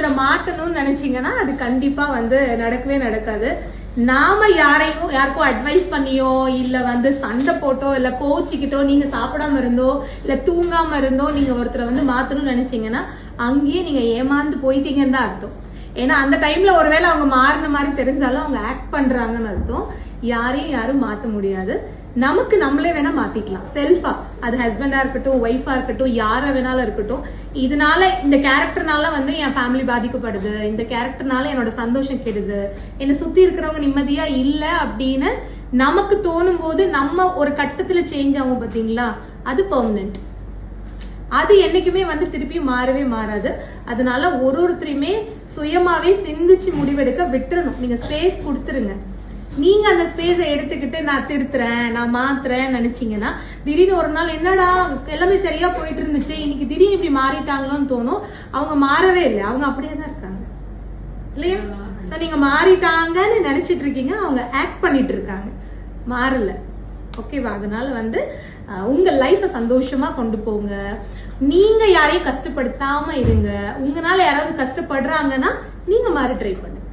ஒருத்தரை மாத்தணும்னு நினைச்சீங்கன்னா அது கண்டிப்பா வந்து நடக்கவே நடக்காது. நாம யாரையும் யாருக்கும் அட்வைஸ் பண்ணியோ இல்ல வந்து சண்டை போட்டோ இல்ல கோச்சிக்கிட்டோ நீங்க சாப்பிடாம இருந்தோ இல்ல தூங்காம இருந்தோ நீங்க ஒருத்தரை வந்து மாத்தணும்னு நினைச்சீங்கன்னா அங்கேயே நீங்க ஏமாந்து போயிட்டீங்கன்னு தான் அர்த்தம். ஏன்னா அந்த டைம்ல ஒருவேளை அவங்க மாறின மாதிரி தெரிஞ்சாலும் அவங்க ஆக்ட் பண்றாங்கன்னு அர்த்தம். யாரையும் யாரும் மாத்த முடியாது. நமக்கு நம்மளே வேணா மாத்திக்கலாம். செல்ஃபா அது ஹஸ்பண்டா இருக்கட்டும் ஒய்ஃபா இருக்கட்டும் யாரா வேணாலும் இருக்கட்டும். இதனால இந்த கேரக்டர்னால வந்து என் ஃபேமிலி பாதிக்கப்படுது. இந்த கேரக்டர்னால என்னோட சந்தோஷம் கெடுது. என்னை சுத்தி இருக்கிறவங்க நிம்மதியா இல்ல அப்படின்னு நமக்கு தோணும் போது நம்ம ஒரு கட்டத்துல சேஞ்ச் ஆகும் பாத்தீங்களா அது பெர்மனன்ட் அது என்னைக்குமே வந்து திருப்பி மாறவே மாறாது. அதனால ஒரு ஒருத்தரையுமே சுயமாவே சிந்திச்சு முடிவெடுக்க விட்டுறணும். நீங்க ஸ்பேஸ் கொடுத்துருங்க. நீங்க அந்த ஸ்பேஸை எடுத்துக்கிட்டு நான் திருத்துறேன் நான் மாத்துறேன் நினைச்சீங்கன்னா திடீர்னு ஒரு நாள் என்னடா எல்லாமே சரியா போயிட்டு இருந்துச்சு இன்னைக்கு திடீர்னு இப்படி மாறிட்டாங்களோன்னு தோணும். அவங்க மாறவே இல்லை. அவங்க அப்படியே தான் இருக்காங்க. இல்லையா? சோ நீங்க மாறிட்டாங்கன்னு நினைச்சிட்டு இருக்கீங்க அவங்க ஆக்ட் பண்ணிட்டு இருக்காங்க. மாறல. ஓகேவா அதனால வந்து உங்கள் உங்க சந்தோஷமாக சந்தோஷமா கொண்டு போங்க. நீங்க யாரையும் கஷ்டப்படுத்தாம இருங்க. உங்களால யாராவது கஷ்டப்படுறாங்கன்னா நீங்க மாதிரி ட்ரை பண்ணுங்க.